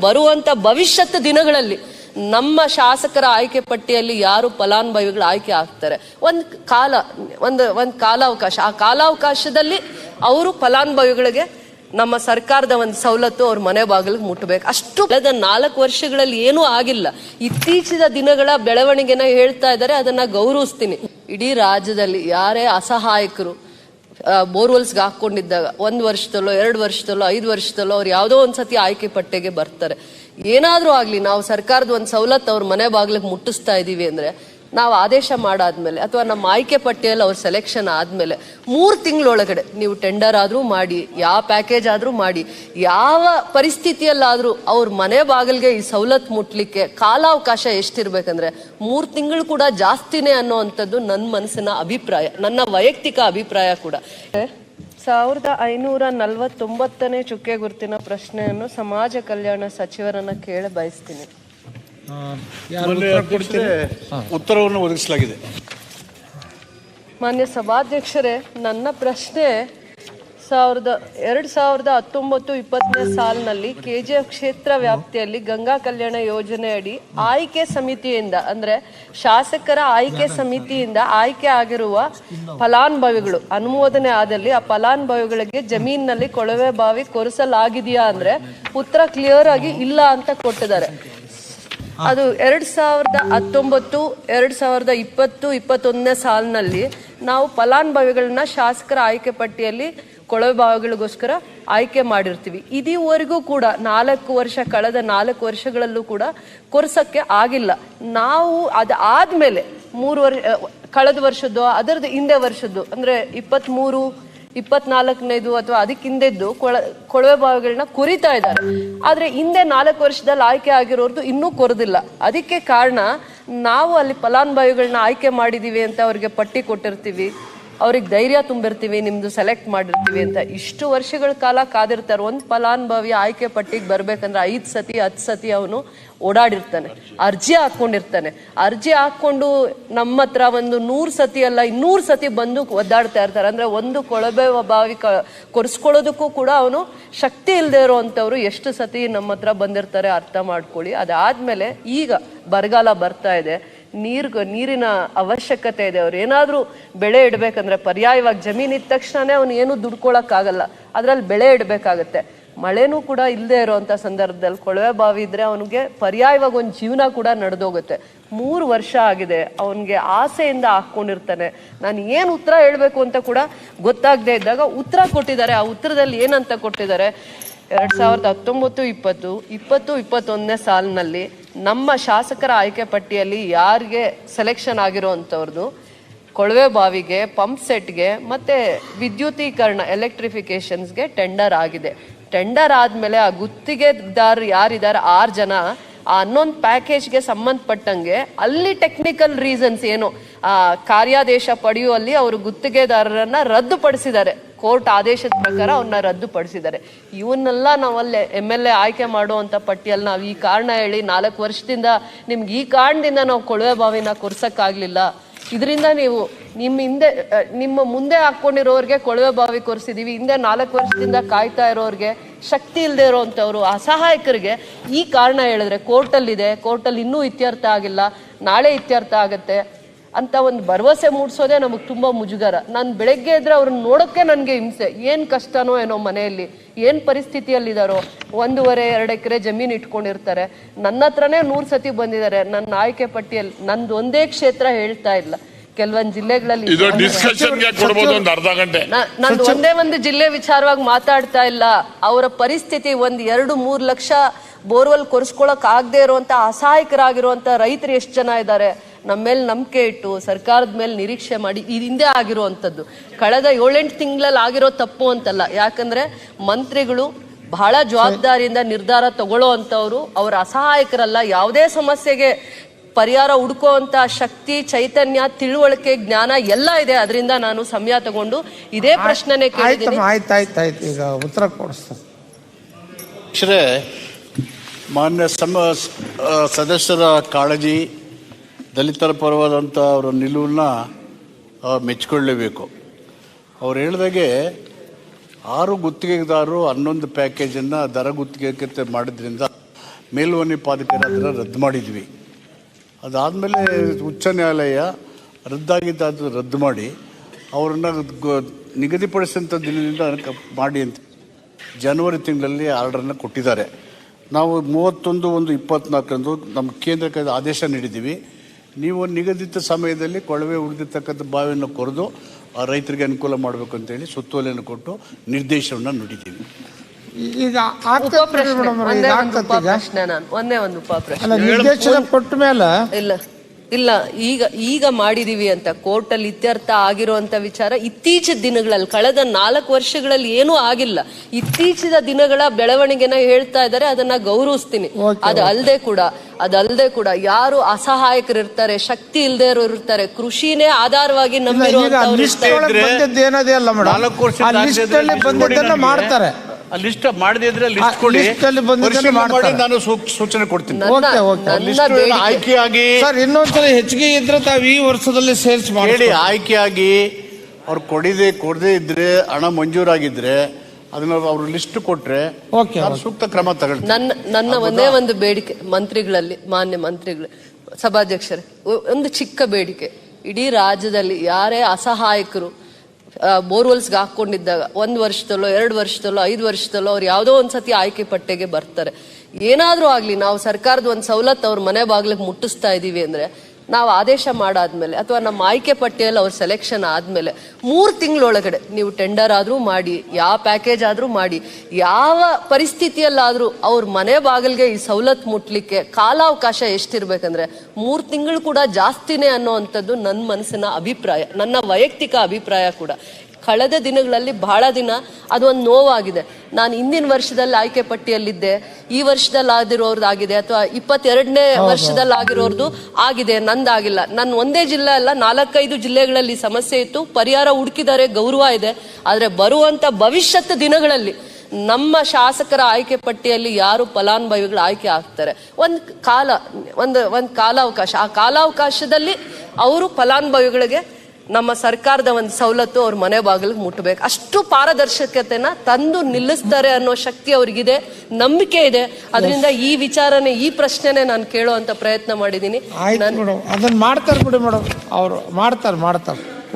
ಬರುವಂತ ಭವಿಷ್ಯತ್ ದಿನಗಳಲ್ಲಿ ನಮ್ಮ ಶಾಸಕರ ಆಯ್ಕೆ ಪಟ್ಟಿಯಲ್ಲಿ ಯಾರು ಫಲಾನುಭವಿಗಳು ಆಯ್ಕೆ ಆಗ್ತಾರೆ. ಒಂದು ಕಾಲ, ಒಂದು ಒಂದು ಕಾಲಾವಕಾಶ. ಆ ಕಾಲಾವಕಾಶದಲ್ಲಿ ಅವರು ಫಲಾನುಭವಿಗಳಿಗೆ ನಮ್ಮ ಸರ್ಕಾರದ ಒಂದು ಸವಲತ್ತು ಅವ್ರ ಮನೆ ಬಾಗಿಲಿಗೆ ಮುಟ್ಟಬೇಕು. ಅಷ್ಟು ಕಳೆದ ನಾಲ್ಕು ವರ್ಷಗಳಲ್ಲಿ ಏನೂ ಆಗಿಲ್ಲ. ಇತ್ತೀಚಿನ ದಿನಗಳ ಬೆಳವಣಿಗೆನ ಹೇಳ್ತಾ ಇದ್ದಾರೆ, ಅದನ್ನ ಗೌರವಿಸ್ತೀನಿ. ಇಡೀ ರಾಜ್ಯದಲ್ಲಿ ಯಾರೇ ಅಸಹಾಯಕರು ಬೋರ್ವೆಲ್ಸ್ಗೆ ಹಾಕೊಂಡಿದ್ದಾಗ ಒಂದು ವರ್ಷದಲ್ಲೋ, ಎರಡು ವರ್ಷದಲ್ಲೋ, ಐದು ವರ್ಷದಲ್ಲೋ ಅವ್ರು ಯಾವುದೋ ಒಂದು ಸತಿ ಆಯ್ಕೆ ಪಟ್ಟೆಗೆ ಬರ್ತಾರೆ. ಏನಾದರೂ ಆಗಲಿ, ನಾವು ಸರ್ಕಾರದ ಒಂದು ಸವಲತ್ತು ಅವ್ರ ಮನೆ ಬಾಗಿಲಿಗೆ ಮುಟ್ಟಿಸ್ತಾ ಇದ್ದೀವಿ ಅಂದರೆ ನಾವು ಆದೇಶ ಮಾಡಾದ್ಮೇಲೆ ಅಥವಾ ನಮ್ಮ ಆಯ್ಕೆ ಪಟ್ಟಿಯಲ್ಲಿ ಅವ್ರ ಸೆಲೆಕ್ಷನ್ ಆದಮೇಲೆ ಮೂರು ತಿಂಗಳೊಳಗಡೆ ನೀವು ಟೆಂಡರ್ ಆದರೂ ಮಾಡಿ, ಯಾವ ಪ್ಯಾಕೇಜ್ ಆದರೂ ಮಾಡಿ, ಯಾವ ಪರಿಸ್ಥಿತಿಯಲ್ಲಾದರೂ ಅವ್ರ ಮನೆ ಬಾಗಿಲಿಗೆ ಈ ಸವಲತ್ತು ಮುಟ್ಲಿಕ್ಕೆ ಕಾಲಾವಕಾಶ ಎಷ್ಟಿರ್ಬೇಕಂದ್ರೆ ಮೂರು ತಿಂಗಳು ಕೂಡ ಜಾಸ್ತಿನೇ ಅನ್ನೋವಂಥದ್ದು ನನ್ನ ಮನಸ್ಸಿನ ಅಭಿಪ್ರಾಯ, ನನ್ನ ವೈಯಕ್ತಿಕ ಅಭಿಪ್ರಾಯ ಕೂಡ. ಸಾವಿರದ ಐನೂರ ನಲವತ್ತೊಂಬತ್ತನೇ ಚುಕ್ಕೆ ಗುರುತಿನ ಪ್ರಶ್ನೆಯನ್ನು ಸಮಾಜ ಕಲ್ಯಾಣ ಸಚಿವರನ್ನ ಕೇಳ ಬಯಸ್ತೀನಿ ಉತ್ತರವನ್ನು ಒದಗಿಸಲಾಗಿದೆ. ಮಾನ್ಯ ಸಭಾಧ್ಯಕ್ಷರೇ ನನ್ನ ಪ್ರಶ್ನೆ ಸಾವಿರದ ಎರಡು ಸಾವಿರದ ಹತ್ತೊಂಬತ್ತು ಇಪ್ಪತ್ತನೇ ಸಾಲಿನಲ್ಲಿ ಕೆ ಜಿ ಎಫ್ ಕ್ಷೇತ್ರ ವ್ಯಾಪ್ತಿಯಲ್ಲಿ ಗಂಗಾ ಕಲ್ಯಾಣ ಯೋಜನೆ ಅಡಿ ಆಯ್ಕೆ ಸಮಿತಿಯಿಂದ ಅಂದ್ರೆ ಶಾಸಕರ ಆಯ್ಕೆ ಸಮಿತಿಯಿಂದ ಆಯ್ಕೆ ಆಗಿರುವ ಫಲಾನುಭವಿಗಳು ಅನುಮೋದನೆ ಆದಲ್ಲಿ ಆ ಫಲಾನುಭವಿಗಳಿಗೆ ಜಮೀನಿನಲ್ಲಿ ಕೊಳವೆ ಬಾವಿ ಕೊರೆಸಲಾಗಿದೆಯಾ ಅಂದ್ರೆ ಉತ್ತರ ಕ್ಲಿಯರ್ ಆಗಿ ಇಲ್ಲ ಅಂತ ಕೊಟ್ಟಿದ್ದಾರೆ. ಅದು ಎರಡ್ ಸಾವಿರದ ಹತ್ತೊಂಬತ್ತು, ಎರಡ್ ಸಾವಿರದ ಇಪ್ಪತ್ತು, ಇಪ್ಪತ್ತೊಂದನೇ ಸಾಲಿನಲ್ಲಿ ನಾವು ಫಲಾನುಭವಿಗಳನ್ನ ಶಾಸಕರ ಆಯ್ಕೆ ಪಟ್ಟಿಯಲ್ಲಿ ಕೊಳವೆ ಬಾವಿಗಳಿಗೋಸ್ಕರ ಆಯ್ಕೆ ಮಾಡಿರ್ತೀವಿ. ಇದೀವರೆಗೂ ಕೂಡ ನಾಲ್ಕು ವರ್ಷ ಕಳೆದ ನಾಲ್ಕು ವರ್ಷಗಳಲ್ಲೂ ಕೂಡ ಕೊರ್ಸಕ್ಕೆ ಆಗಿಲ್ಲ. ನಾವು ಅದು ಆದ್ಮೇಲೆ ಮೂರು ವರ್ಷ ಕಳೆದ ವರ್ಷದ್ದು, ಅದರದ್ದು ಹಿಂದೆ ವರ್ಷದ್ದು, ಅಂದ್ರೆ ಇಪ್ಪತ್ತ್ಮೂರು ಇಪ್ಪತ್ನಾಲ್ಕನೇದು ಅಥವಾ ಅದಕ್ಕೆ ಹಿಂದೆದ್ದು ಕೊಳ, ಕೊಳವೆ ಬಾವಿಗಳನ್ನ ಕುರಿತಾ ಇದ್ದಾರೆ. ಆದ್ರೆ ಹಿಂದೆ ನಾಲ್ಕು ವರ್ಷದಲ್ಲಿ ಆಯ್ಕೆ ಆಗಿರೋರ್ದು ಇನ್ನೂ ಕೊರದಿಲ್ಲ. ಅದಕ್ಕೆ ಕಾರಣ ನಾವು ಅಲ್ಲಿ ಫಲಾನುಭವಿಗಳನ್ನ ಆಯ್ಕೆ ಮಾಡಿದೀವಿ ಅಂತ ಅವ್ರಿಗೆ ಪಟ್ಟಿ ಕೊಟ್ಟಿರ್ತೀವಿ. ಅವ್ರಿಗೆ ಧೈರ್ಯ ತುಂಬಿರ್ತೀವಿ, ನಿಮ್ದು ಸೆಲೆಕ್ಟ್ ಮಾಡಿರ್ತೀವಿ ಅಂತ. ಇಷ್ಟು ವರ್ಷಗಳ ಕಾಲ ಕಾದಿರ್ತಾರೆ, ಒಂದು ಫಲಾನುಭವಿ ಆಯ್ಕೆ ಪಟ್ಟಿಗೆ ಬರ್ಬೇಕಂದ್ರೆ ಐದು ಸತಿ, ಹತ್ತು ಸತಿ ಅವನು ಓಡಾಡಿರ್ತಾನೆ. ಅರ್ಜಿ ಹಾಕೊಂಡಿರ್ತಾನೆ. ಅರ್ಜಿ ಹಾಕೊಂಡು ನಮ್ಮ ಹತ್ರ ಒಂದು ನೂರು ಸತಿ ಅಲ್ಲ, ಇನ್ನೂರು ಸತಿ ಬಂದು ಒದ್ದಾಡ್ತಾ ಇರ್ತಾರೆ. ಅಂದ್ರೆ ಒಂದು ಕೊಳಬೆ ಬಾವಿ ಕೊರೆಸ್ಕೊಳ್ಳೋದಕ್ಕೂ ಕೂಡ ಅವನು ಶಕ್ತಿ ಇಲ್ಲದೆ ಇರೋವಂಥವ್ರು ಎಷ್ಟು ಸತಿ ನಮ್ಮ ಹತ್ರ ಬಂದಿರ್ತಾರೆ ಅರ್ಥ ಮಾಡ್ಕೊಳ್ಳಿ. ಅದಾದ್ಮೇಲೆ ಈಗ ಬರಗಾಲ ಬರ್ತಾ ಇದೆ. ನೀರ್ ನೀರಿನ ಅವಶ್ಯಕತೆ ಇದೆ. ಅವ್ರು ಏನಾದರೂ ಬೆಳೆ ಇಡಬೇಕಂದ್ರೆ ಪರ್ಯಾಯವಾಗಿ ಜಮೀನು ಇದ್ದ ತಕ್ಷಣನೇ ಅವ್ನು ಏನು ದುಡ್ಕೊಳಕ್ಕಾಗಲ್ಲ. ಅದ್ರಲ್ಲಿ ಬೆಳೆ ಇಡಬೇಕಾಗತ್ತೆ. ಮಳೆನೂ ಕೂಡ ಇಲ್ಲದೆ ಇರೋವಂಥ ಸಂದರ್ಭದಲ್ಲಿ ಕೊಳವೆ ಬಾವಿ ಇದ್ರೆ ಅವನಿಗೆ ಪರ್ಯಾಯವಾಗಿ ಒಂದು ಜೀವನ ಕೂಡ ನಡೆದೋಗುತ್ತೆ. ಮೂರು ವರ್ಷ ಆಗಿದೆ. ಅವನಿಗೆ ಆಸೆಯಿಂದ ಹಾಕೊಂಡಿರ್ತಾನೆ. ನಾನು ಏನು ಉತ್ತರ ಹೇಳಬೇಕು ಅಂತ ಕೂಡ ಗೊತ್ತಾಗದೆ ಇದ್ದಾಗ ಉತ್ತರ ಕೊಟ್ಟಿದ್ದಾರೆ. ಆ ಉತ್ತರದಲ್ಲಿ ಏನಂತ ಕೊಟ್ಟಿದ್ದಾರೆ? ಎರಡ್ ಸಾವಿರದ ಹತ್ತೊಂಬತ್ತು, ಇಪ್ಪತ್ತು ಇಪ್ಪತ್ತು, ಇಪ್ಪತ್ತೊಂದನೇ ಸಾಲಿನಲ್ಲಿ ನಮ್ಮ ಶಾಸಕರ ಆಯ್ಕೆ ಪಟ್ಟಿಯಲ್ಲಿ ಯಾರಿಗೆ ಸೆಲೆಕ್ಷನ್ ಆಗಿರೋವಂಥವ್ರದ್ದು ಕೊಳವೆ ಬಾವಿಗೆ ಪಂಪ್ ಸೆಟ್ಗೆ ಮತ್ತು ವಿದ್ಯುತೀಕರಣ ಎಲೆಕ್ಟ್ರಿಫಿಕೇಷನ್ಸ್ಗೆ ಟೆಂಡರ್ ಆಗಿದೆ. ಟೆಂಡರ್ ಆದಮೇಲೆ ಆ ಗುತ್ತಿಗೆದಾರರು ಯಾರಿದ್ದಾರೆ, ಆರು ಜನ, ಆ ಹನ್ನೊಂದು ಪ್ಯಾಕೇಜ್ಗೆ ಸಂಬಂಧಪಟ್ಟಂಗೆ ಅಲ್ಲಿ ಟೆಕ್ನಿಕಲ್ ರೀಸನ್ಸ್ ಏನು, ಆ ಕಾರ್ಯಾದೇಶ ಪಡೆಯುವಲ್ಲಿ ಅವರು ಗುತ್ತಿಗೆದಾರರನ್ನ ರದ್ದುಪಡಿಸಿದ್ದಾರೆ. ಕೋರ್ಟ್ ಆದೇಶದ ಪ್ರಕಾರ ಅವನ್ನ ರದ್ದುಪಡಿಸಿದ್ದಾರೆ. ಇವನ್ನೆಲ್ಲ ನಾವಲ್ಲಿ ಎಂ ಎಲ್ ಎ ಆಯ್ಕೆ ಮಾಡುವಂತ ಪಟ್ಟಿಯಲ್ಲಿ ನಾವು ಈ ಕಾರಣ ಹೇಳಿ ನಾಲ್ಕು ವರ್ಷದಿಂದ ನಿಮ್ಗೆ ಈ ಕಾರಣದಿಂದ ನಾವು ಕೊಳವೆ ಬಾವಿನ ಕೊರ್ಸಕ್ಕಾಗ್ಲಿಲ್ಲ. ಇದರಿಂದ ನೀವು ನಿಮ್ಮ ಹಿಂದೆ ನಿಮ್ಮ ಮುಂದೆ ಹಾಕ್ಕೊಂಡಿರೋರಿಗೆ ಕೊಳವೆ ಬಾವಿ ಕೊರೆಸಿದೀವಿ. ಹಿಂದೆ ನಾಲ್ಕು ವರ್ಷದಿಂದ ಕಾಯ್ತಾ ಇರೋರಿಗೆ ಶಕ್ತಿ ಇಲ್ಲದೆ ಇರೋವಂಥವ್ರು ಅಸಹಾಯಕರಿಗೆ ಈ ಕಾರಣ ಹೇಳಿದ್ರೆ ಕೋರ್ಟಲ್ಲಿದೆ. ಕೋರ್ಟಲ್ಲಿ ಇನ್ನೂ ಇತ್ಯರ್ಥ ಆಗಿಲ್ಲ. ನಾಳೆ ಇತ್ಯರ್ಥ ಆಗತ್ತೆ. ಅಂತ ಒಂದು ಭರವಸೆ ಮೂಡಿಸೋದೇ ನಮಗೆ ತುಂಬ ಮುಜುಗರ. ನಾನು ಬೆಳಗ್ಗೆ ಇದ್ರೆ ಅವ್ರನ್ನ ನೋಡೋಕ್ಕೆ ನನಗೆ ಹಿಂಸೆ. ಏನು ಕಷ್ಟನೋ ಏನೋ ಮನೆಯಲ್ಲಿ ಏನು ಪರಿಸ್ಥಿತಿಯಲ್ಲಿದ್ದಾರೋ ಒಂದೂವರೆ ಎರಡು ಎಕರೆ ಜಮೀನು ಇಟ್ಕೊಂಡಿರ್ತಾರೆ. ನನ್ನ ಹತ್ರನೇ ನೂರು ಸತಿ ಬಂದಿದ್ದಾರೆ ನನ್ನ ಆಯ್ಕೆ ಪಟ್ಟಿಯಲ್ಲಿ ನಂದು ಒಂದೇ ಕ್ಷೇತ್ರ ಹೇಳ್ತಾ ಇಲ್ಲ. ಕೆಲವೊಂದು ಜಿಲ್ಲೆಗಳಲ್ಲಿ ಇದು ಡಿಸ್ಕಷನ್ಗೆ ಕೊಡ್ಬೋದು ಒಂದು ಅರ್ಧ ಗಂಟೆ. ನಾ- ನಾನು ಒಂದೇ ಒಂದು ಜಿಲ್ಲೆ ವಿಚಾರವಾಗಿ ಮಾತಾಡ್ತಾ ಇಲ್ಲ. ಅವರ ಪರಿಸ್ಥಿತಿ ಒಂದ್ ಎರಡು ಮೂರು ಲಕ್ಷ ಬೋರ್ವೆಲ್ ಕೊರೆಸ್ಕೊಳಕ್ ಆಗದೆ ಇರುವಂತ ಅಸಹಾಯಕರಾಗಿರುವಂತ ರೈತರು ಎಷ್ಟು ಜನ ಇದ್ದಾರೆ? ನಮ್ಮ ಮೇಲೆ ನಂಬಿಕೆ ಇಟ್ಟು ಸರ್ಕಾರದ ಮೇಲೆ ನಿರೀಕ್ಷೆ ಮಾಡಿ ಇದು ಹಿಂದೆ ಆಗಿರುವಂಥದ್ದು. ಕಳೆದ ಏಳೆಂಟು ತಿಂಗಳಲ್ಲಿ ಆಗಿರೋ ತಪ್ಪು ಅಂತಲ್ಲ. ಯಾಕಂದ್ರೆ ಮಂತ್ರಿಗಳು ಬಹಳ ಜವಾಬ್ದಾರಿಯಿಂದ ನಿರ್ಧಾರ ತಗೊಳ್ಳೋ ಅಂಥವ್ರು ಅವ್ರ ಅಸಹಾಯಕರಲ್ಲ. ಯಾವುದೇ ಸಮಸ್ಯೆಗೆ ಪರಿಹಾರ ಹುಡುಕುವಂತ ಶಕ್ತಿ ಚೈತನ್ಯ ತಿಳುವಳಿಕೆ ಜ್ಞಾನ ಎಲ್ಲ ಇದೆ. ಅದರಿಂದ ನಾನು ಸಮಯ ತಗೊಂಡು ಇದೇ ಪ್ರಶ್ನೆನೇ ಕೇಳಿದ್ದೀನಿ. ಆಯ್ತು ಆಯ್ತು ಆಯ್ತು ಈಗ ಉತ್ತರ ಕೊಡಿಸ್ತಾರೆ ಮಾನ್ಯ ಸಮ ಸದಸ್ಯರ ಕಾಳಜಿ ದಲಿತರ ಪರವಾದಂಥ ಅವರ ನಿಲುವನ್ನ ಮೆಚ್ಚಿಕೊಳ್ಳೇಬೇಕು ಅವ್ರು ಹೇಳಿದಾಗೆ ಆರು ಗುತ್ತಿಗೆದಾರರು ಹನ್ನೊಂದು ಪ್ಯಾಕೇಜನ್ನು ದರ ಗುತ್ತಿಗೆ ಮಾಡಿದ್ರಿಂದ ಮೇಲ್ವನ್ಯಪಾಲಕರ ಅದನ್ನು ರದ್ದು ಮಾಡಿದ್ವಿ. ಅದಾದಮೇಲೆ ಉಚ್ಚ ನ್ಯಾಯಾಲಯ ರದ್ದಾಗಿದ್ದಾದ ರದ್ದು ಮಾಡಿ ಅವ್ರನ್ನ ನಿಗದಿಪಡಿಸಿದಂಥ ದಿನದಿಂದ ಮಾಡಿ ಅಂತ ಜನವರಿ ತಿಂಗಳಲ್ಲಿ ಆರ್ಡರನ್ನು ಕೊಟ್ಟಿದ್ದಾರೆ. ನಾವು ಮೂವತ್ತೊಂದು ಒಂದು ಇಪ್ಪತ್ನಾಲ್ಕರಂದು ನಮ್ಮ ಕೇಂದ್ರಕ್ಕೆ ಆದೇಶ ನೀಡಿದ್ದೀವಿ. ನೀವು ನಿಗದಿತ ಸಮಯದಲ್ಲಿ ಕೊಳವೆ ಉಳಿದಿರ್ತಕ್ಕಂಥ ಬಾವಿಯನ್ನು ಕೊರೆದು ಆ ರೈತರಿಗೆ ಅನುಕೂಲ ಮಾಡಬೇಕು ಅಂತೇಳಿ ಸುತ್ತೋಲೆಯನ್ನು ಕೊಟ್ಟು ನಿರ್ದೇಶನವನ್ನು ನುಡಿದ್ದೀವಿ ಈಗ ಆಗ್ತದೆ ಮೇಡಮ್ ಒಂದೇ ಒಂದು ಉಪ ಆಗ್ತದೆ ಈಗ. ಪ್ರಶ್ನೆ ನಾನು. ಒಂದೇ ಒಂದು ಉಪಪ್ರಶ್ನೆ ಅಲ್ಲ ನಿರ್ದೇಶನ ಕೊಟ್ಟ ಮೇಲೆ ಇಲ್ಲ. ಇಲ್ಲ ಈಗ ಈಗ ಮಾಡಿದೀವಿ ಅಂತ ಕೋರ್ಟಲ್ಲಿ ಇತ್ಯರ್ಥ ಆಗಿರುವಂತ ವಿಚಾರ ಇತ್ತೀಚಿನ ದಿನಗಳಲ್ಲಿ ಕಳೆದ ನಾಲ್ಕು ವರ್ಷಗಳಲ್ಲಿ ಏನೂ ಆಗಿಲ್ಲ. ಇತ್ತೀಚಿನ ದಿನಗಳ ಬೆಳವಣಿಗೆನ ಹೇಳ್ತಾ ಇದ್ದಾರೆ ಅದನ್ನ ಗೌರವಿಸ್ತೀನಿ. ಅದು ಅಲ್ಲದೆ ಕೂಡ ಅದಲ್ಲದೆ ಕೂಡ ಯಾರು ಅಸಹಾಯಕರು ಇರ್ತಾರೆ ಶಕ್ತಿ ಇಲ್ಲದೆ ಇರೋರು ಇರ್ತಾರೆ ಕೃಷಿನೇ ಆಧಾರವಾಗಿ ಬಂದಿದ್ದನ್ನ ಮಾಡ್ತಾರೆ. ಲಿಸ್ಟ್ ಮಾಡದೇ ಇದ್ರೆ ಲಿಸ್ಟ್ ಕೊಡಿ. list ಅಲ್ಲಿ ಬಂದಿದ್ದನ್ನ ಪರಿಶೀಲನೆ ಮಾಡಿ ಮಾಡ್ತಾರೆ. ನಾನು ಸೂಚನೆ ಕೊಡ್ತೀನಿ. ನನ್ನ- ಓಕೆ, ಓಕೆ. ನನ್ನ ಲಿಸ್ಟ್ ಬೇಡಿಕೆ- ಆಯ್ಕೆಯಾಗಿ ಸರ್ ಇನ್ನೊಂದ್ಸಲ ಹೆಚ್ಚಿಗೆ ಇದ್ರೆ ತಾವು ಈ ವರ್ಷದಲ್ಲಿ ಸೇಲ್ಸ್ ಮಾಡಿ ಹೇಳಿ ಆಯ್ಕೆಯಾಗಿ ಅವ್ರು ಕೊಡಿದೆ ಕೊಡದೆ ಇದ್ರೆ ಹಣ ಮಂಜೂರಾಗಿದ್ರೆ ಅದನ್ನ ಅವ್ರು ಲಿಸ್ಟ್ ಕೊಟ್ರೆ ಓಕೆ, ನಾನು. ಸೂಕ್ತ ಕ್ರಮ ತಗೊಳ್ತೀನಿ. ನನ್ನ ನನ್ನ ಒಂದೇ ಒಂದು ಬೇಡಿಕೆ ಮಂತ್ರಿಗಳಲ್ಲಿ ಮಾನ್ಯ ಮಂತ್ರಿಗಳು ಸಭಾಧ್ಯಕ್ಷರೇ. ಒ- ಒಂದು ಚಿಕ್ಕ ಬೇಡಿಕೆ. ಇಡೀ ರಾಜ್ಯದಲ್ಲಿ ಯಾರೇ ಅಸಹಾಯಕರು ಬೋರ್ವೆಲ್ಸ್ಗೆ ಹಾಕ್ಕೊಂಡಿದ್ದಾಗ ಒಂದು ವರ್ಷದಲ್ಲೋ, ಎರಡು ವರ್ಷದಲ್ಲೋ, ಐದು ವರ್ಷದಲ್ಲೋ ಅವ್ರು ಯಾವುದೋ ಒಂದ್ಸತಿ ಆಯ್ಕೆ ಪಟ್ಟೆಗೆ ಬರ್ತಾರೆ. ಏನಾದರೂ ಆಗಲಿ, ನಾವು ಸರ್ಕಾರದ ಒಂದು ಸವಲತ್ತು ಅವ್ರ ಮನೆ ಬಾಗಿಲಿಗೆ ಮುಟ್ಟಿಸ್ತಾ ಇದ್ದೀವಿ ಅಂದರೆ ನಾವು ಆದೇಶ ಮಾಡಾದ್ಮೇಲೆ ಅಥವಾ ನಮ್ಮ ಆಯ್ಕೆ ಪಟ್ಟಿಯಲ್ಲಿ ಅವ್ರ ಸೆಲೆಕ್ಷನ್ ಆದ್ಮೇಲೆ ಮೂರು ತಿಂಗಳೊಳಗಡೆ ನೀವು ಟೆಂಡರ್ ಆದರೂ ಮಾಡಿ, ಯಾವ ಪ್ಯಾಕೇಜ್ ಆದರೂ ಮಾಡಿ, ಯಾವ ಪರಿಸ್ಥಿತಿಯಲ್ಲಾದರೂ ಅವ್ರ ಮನೆ ಬಾಗಿಲಿಗೆ ಈ ಸವಲತ್ತು ಮುಟ್ಲಿಕ್ಕೆ ಕಾಲಾವಕಾಶ ಎಷ್ಟಿರ್ಬೇಕಂದ್ರೆ ಮೂರು ತಿಂಗಳು ಕೂಡ ಜಾಸ್ತಿನೇ ಅನ್ನೋವಂಥದ್ದು ನನ್ನ ಮನಸ್ಸಿನ ಅಭಿಪ್ರಾಯ, ನನ್ನ ವೈಯಕ್ತಿಕ ಅಭಿಪ್ರಾಯ ಕೂಡ. ಕಳೆದ ದಿನಗಳಲ್ಲಿ ಬಹಳ ದಿನ ಅದೊಂದು ನೋವಾಗಿದೆ. ನಾನು ಹಿಂದಿನ ವರ್ಷದಲ್ಲಿ ಆಯ್ಕೆ ಪಟ್ಟಿಯಲ್ಲಿದ್ದೆ. ಈ ವರ್ಷದಲ್ಲಿ ಆಗಿರೋರ್ದು ಆಗಿದೆ ಅಥವಾ ಇಪ್ಪತ್ತೆರಡನೇ ವರ್ಷದಲ್ಲಿ ಆಗಿರೋರ್ದು ಆಗಿದೆ. ನಂದಾಗಿಲ್ಲ. ನನ್ನ ಒಂದೇ ಜಿಲ್ಲೆ ಅಲ್ಲ ನಾಲ್ಕೈದು ಜಿಲ್ಲೆಗಳಲ್ಲಿ ಸಮಸ್ಯೆ ಇತ್ತು. ಪರಿಹಾರ ಹುಡುಕಿದರೆ ಗೌರವ ಇದೆ. ಆದರೆ ಬರುವಂತ ಭವಿಷ್ಯತ್ ದಿನಗಳಲ್ಲಿ ನಮ್ಮ ಶಾಸಕರ ಆಯ್ಕೆ ಪಟ್ಟಿಯಲ್ಲಿ ಯಾರು ಫಲಾನುಭವಿಗಳು ಆಯ್ಕೆ ಆಗ್ತಾರೆ? ಒಂದು ಕಾಲ ಒಂದು ಒಂದು ಕಾಲಾವಕಾಶ. ಆ ಕಾಲಾವಕಾಶದಲ್ಲಿ ಅವರು ಫಲಾನುಭವಿಗಳಿಗೆ ನಮ್ಮ ಸರ್ಕಾರದ ಒಂದು ಸವಲತ್ತು ಅವ್ರ ಮನೆ ಬಾಗಿಲಿಗೆ ಮುಟ್ಟಬೇಕು ಅಷ್ಟು ಪಾರದರ್ಶಕತೆನ ತಂದು ನಿಲ್ಲಿಸ್ತಾರೆ ಅನ್ನೋ ಶಕ್ತಿ ಅವ್ರಿಗಿದೆ ನಂಬಿಕೆ ಇದೆ. ಅದರಿಂದ ಈ ವಿಚಾರನೆ ಈ ಪ್ರಶ್ನೆನೆ ನಾನು ಕೇಳುವಂತ ಪ್ರಯತ್ನ ಮಾಡಿದ್ದೀನಿ. ಅದನ್ನ ಮಾಡ್ತಾರೆ ಬಿಡಿ ಮೇಡಮ್. ಅವರು ಮಾಡ್ತಾರೆ ಮಾಡ್ತಾರೆ.